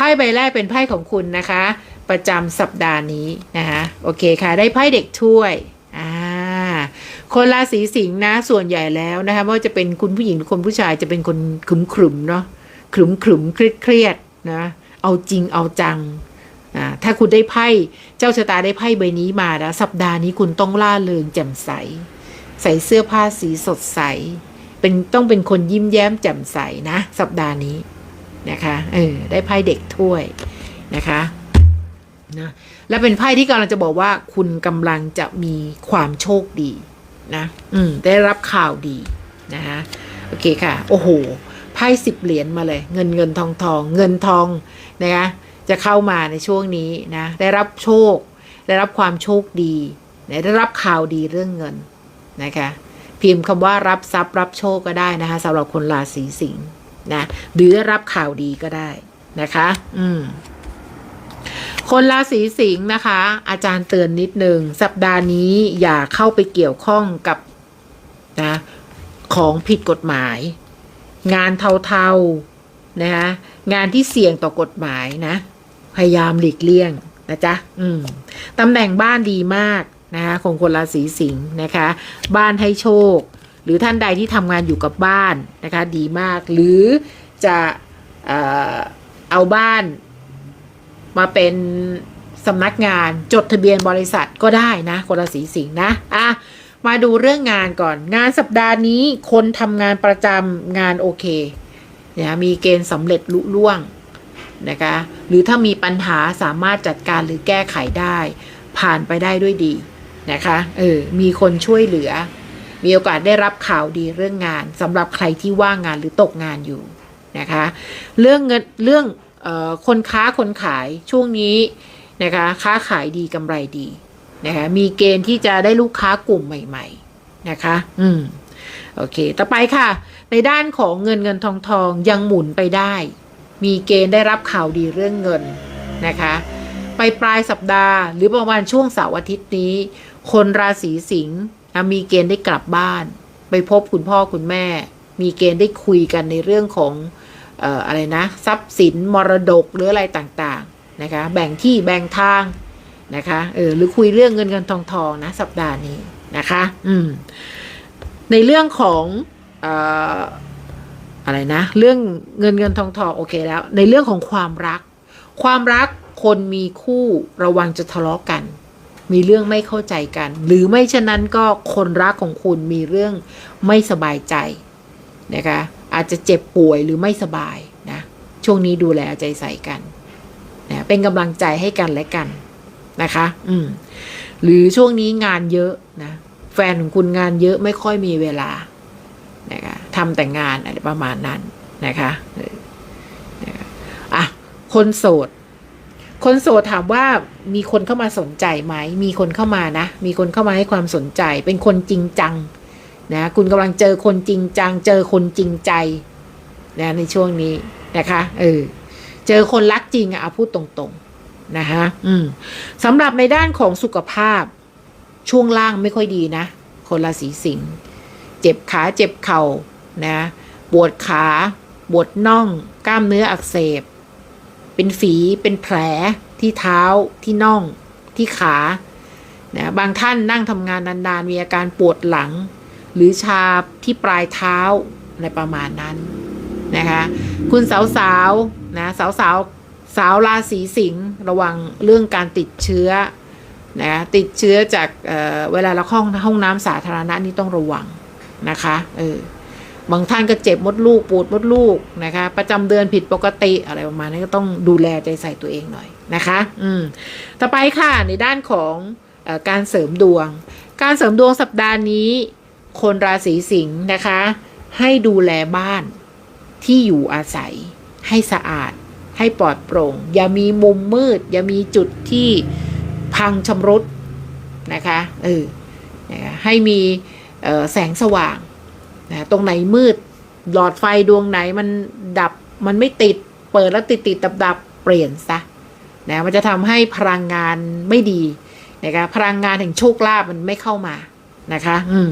ไพ่ใบแรกเป็นไพ่ของคุณนะคะ ประจำสัปดาห์นี้นะคะโอเคค่ะ ได้ไพ่เด็กถ้วยอ่าคนราศีสิงห์นะส่วนใหญ่แล้วนะคะไม่ว่าจะเป็นคุณผู้หญิงหรือคนผู้ชายจะเป็นคนขรึมขรึมเนาะขรึมขรึมเครียดเครียดๆนะเอาจริงเอาจังอ่าถ้าคุณได้ไพ่เจ้าชะตาได้ไพ่ใบนี้มาแล้วสัปดาห์นี้คุณต้องล่าเริงแจ่มใส ใส่เสื้อผ้าสีสดใส เป็นต้องเป็นคนยิ้มแย้มแจ่มใสนะ สัปดาห์นี้ นะคะเออได้ไพ่เด็กถ้วยนะคะนะและเป็นไพ่ที่กำลังจะบอกว่าคุณกำลังจะมีความโชคดีนะอืมได้รับข่าวดีนะคะโอเคค่ะ โอ้โหไพ่สิบเหรียญมาเลย เงินเงินทองทองเงินทองนะคะจะเข้ามาในช่วงนี้นะได้รับโชค ได้รับความโชคดีได้รับข่าวดีเรื่องเงินนะคะพิมพ์คำว่ารับทรัพย์รับโชคก็ได้นะคะสำหรับคนราศีสิงห์ นะหรือรับข่าวดีก็ได้นะคะ อืมคนราศีสิงห์นะคะ อาจารย์เตือนนิดนึง สัปดาห์นี้อย่าเข้าไปเกี่ยวข้องกับนะของผิดกฎหมาย งานเทาๆนะคะงานที่เสี่ยงต่อกฎหมายนะ พยายามหลีกเลี่ยงนะจ๊ะอืมตำแหน่งบ้านดีมากนะคะของคนราศีสิงห์นะคะ บ้านให้โชค หรือท่านใดที่ทำงานอยู่กับบ้านนะคะดีมาก หรือจะเอาบ้านมาเป็นสำนักงานจดทะเบียนบริษัทก็ได้นะคนราศีสิงห์นะอะมาดูเรื่องงานก่อน งานสัปดาห์นี้คนทำงานประจำงานโอเคเนี่ยมีเกณฑ์สำเร็จลุล่วงนะคะหรือถ้ามีปัญหาสามารถจัดการหรือแก้ไขได้ ผ่านไปได้ด้วยดีนะคะเออมีคนช่วยเหลือ มีโอกาสได้รับข่าวดีเรื่องงานสำหรับใครที่ว่างงานหรือตกงานอยู่นะคะ เรื่องเงินเรื่องออคนค้าคนขายช่วงนี้นะคะค้าขายดีกำไรดีนะคะมีเกณฑ์ที่จะได้ลูกค้ากลุ่มใหม่ ๆนะคะ อืมโอเค ต่อไปค่ะ ในด้านของเงินเงินทองทองยังหมุนไปได้ มีเกณฑ์ได้รับข่าวดีเรื่องเงินนะคะ ไปปลายสัปดาห์หรือประมาณช่วงเสาร์อาทิตย์นี้ คนราศีสิงห์ นะมีเกณฑ์ได้กลับบ้าน ไปพบคุณพ่อคุณแม่ มีเกณฑ์ได้คุยกันในเรื่องของอออะไรนะ ทรัพย์สินมรดกหรืออะไรต่างๆนะคะ แบ่งที่แบ่งทางนะคะเออหรือคุยเรื่องเงินเงินทองทองนะสัปดาห์นี้นะคะอืมในเรื่องของอออะไรนะ เรื่องเงินเงินทองทองโอเคแล้ว ในเรื่องของความรัก ความรักคนมีคู่ระวังจะทะเลาะกัน มีเรื่องไม่เข้าใจกัน หรือไม่ฉะนั้นก็คนรักของคุณมีเรื่องไม่สบายใจนะคะอาจจะเจ็บป่วยหรือไม่สบายนะช่วงนี้ดูแลใจใส่กันนะเป็นกำลังใจให้กันและกันนะคะ อืมหรือช่วงนี้งานเยอะนะแฟนของคุณงานเยอะไม่ค่อยมีเวลานะคะทำแต่งานอะไรประมาณนั้นนะคะอะคนโสด คนโสดถามว่ามีคนเข้ามาสนใจไหม มีคนเข้ามานะ มีคนเข้ามาให้ความสนใจ เป็นคนจริงจังนะ คุณกำลังเจอคนจริงจัง เจอคนจริงใจนะในช่วงนี้นะคะ เออ เจอคนรักจริงอะพูดตรงๆนะคะอืมสำหรับในด้านของสุขภาพ ช่วงล่างไม่ค่อยดีนะ คนราศีสิงห์เจ็บขาเจ็บเข่านะ ปวดขาปวดน่อง กล้ามเนื้ออักเสบ เป็นฝีเป็นแผลที่เท้าที่น่องที่ขานะบางท่านนั่งทำงานนานๆ มีอาการปวดหลัง หรือชาที่ปลายเท้าอะไรประมาณนั้นนะคะคุณสาวๆนะสาวๆสาวราศีสิงห์ระวังเรื่องการติดเชื้อนะติดเชื้อจากเเวลาเราเข้าห้องน้ำสาธารณะนี่ต้องระวังนะคะเออ บางท่านก็เจ็บมดลูกปวดมดลูกนะคะ ประจำเดือนผิดปกติอะไรประมาณนี้ก็ต้องดูแลใจใส่ตัวเองหน่อยนะคะ อืมต่อไปค่ะในด้านของอการเสริมดวง การเสริมดวงสัปดาห์นี้ คนราศีสิงห์นะคะ ให้ดูแลบ้านที่อยู่อาศัย ให้สะอาด ให้ปลอดโปร่ง อย่ามีมุมมืด อย่ามีจุดที่พังชำรุดนะคะเออนะคะให้มีแสงสว่าง นะตรงไหนมืด หลอดไฟดวงไหนมันดับมันไม่ติด เปิดแล้วติดติดดับดับเปลี่ยนซะนะมันจะทำให้พลังงานไม่ดีนะคะพลังงานแห่งโชคลาภมันไม่เข้ามานะคะ อืม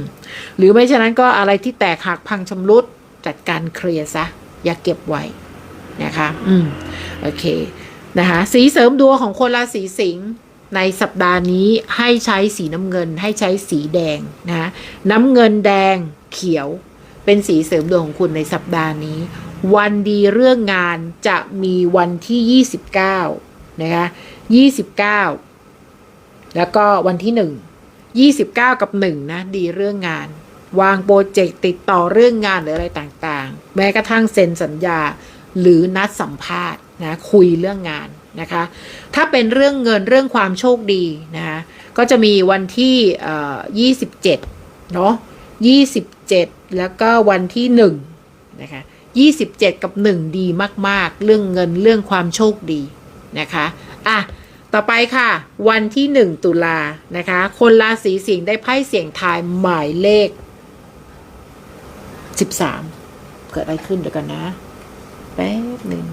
หรือไม่ฉะนั้นก็อะไรที่แตกหักพังชำรุดจัดการเคลียร์ซะ อย่าเก็บไว้นะคะ อืม โอโอเค นะคะ สีเสริมดวงของคนราศีสิงห์ในสัปดาห์นี้ให้ใช้สีน้ำเงินให้ใช้สีแดงนะ น้ำเงินแดงเขียว เป็นสีเสริมดวงของคุณในสัปดาห์นี้ วันดีเรื่องงานจะมีวันที่ 29 นะคะ 29 แล้วก็วันที่ 1 29 กับ 1 นะ ดีเรื่องงาน วางโปรเจกต์ติดต่อเรื่องงานหรืออะไรต่างๆ แม้กระทั่งเซ็นสัญญาหรือนัดสัมภาษณ์นะคุยเรื่องงานนะคะ ถ้าเป็นเรื่องเงินเรื่องความโชคดีนะคะก็จะมีวันที่ 27 เนาะ 27 แล้วก็วันที่1นะคะ27 กับ 1 ดีมากๆ เรื่องเงินเรื่องความโชคดีนะคะอะต่อไปค่ะ วันที่ 1 ตุลานะคะ คนราศีสิงห์ได้ไพ่เสียงทายหมายเลข 13 เกิดอะไรขึ้นเดี๋ยวกันนะ แป๊บหนึ่ง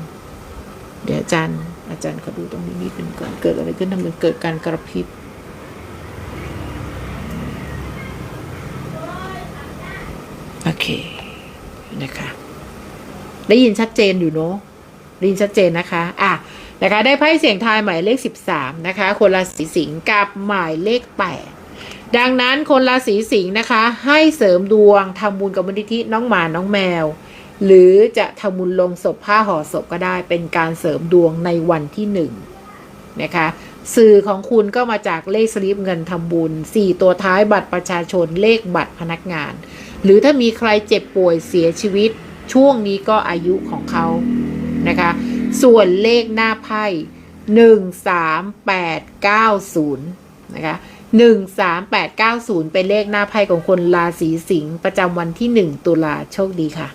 เดี๋ยวอาจารย์อาจารย์เขาดูตรงนี้นิดนึงก่อนเกิดอะไรขึ้นทำไมเกิดการกระพริบ โอเคนะคะ ได้ยินชัดเจนอยู่เนาะได้ยินชัดเจนนะคะอะนะคะ ได้ไพ่เสียงทายหมายเลข13นะคะ คนราศีสิงห์กับหมายเลข8ดังนั้นคนราศีสิงห์นะคะ ให้เสริมดวงทำบุญกับมูลนิธิน้องหมาน้องแมว หรือจะทำบุญลงศพผ้าห่อศพก็ได้เป็นการเสริมดวงในวันที่หนึ่งนะคะสื่อของคุณก็มาจากเลขสลิปเงินทำบุญ 4 ตัวท้ายบัตรประชาชนเลขบัตรพนักงาน หรือถ้ามีใครเจ็บป่วยเสียชีวิต ช่วงนี้ก็อายุของเขานะคะ ส่วนเลขหน้าไพ่หนึ่งสามแปดเก้าศูนย์นะคะหนึ่งสามแปดเก้าศูนย์เป็นเลขหน้าไพ่ของคนราศีสิงห์ประจำวันที่หนึ่งตุลาโชคดีค่ะ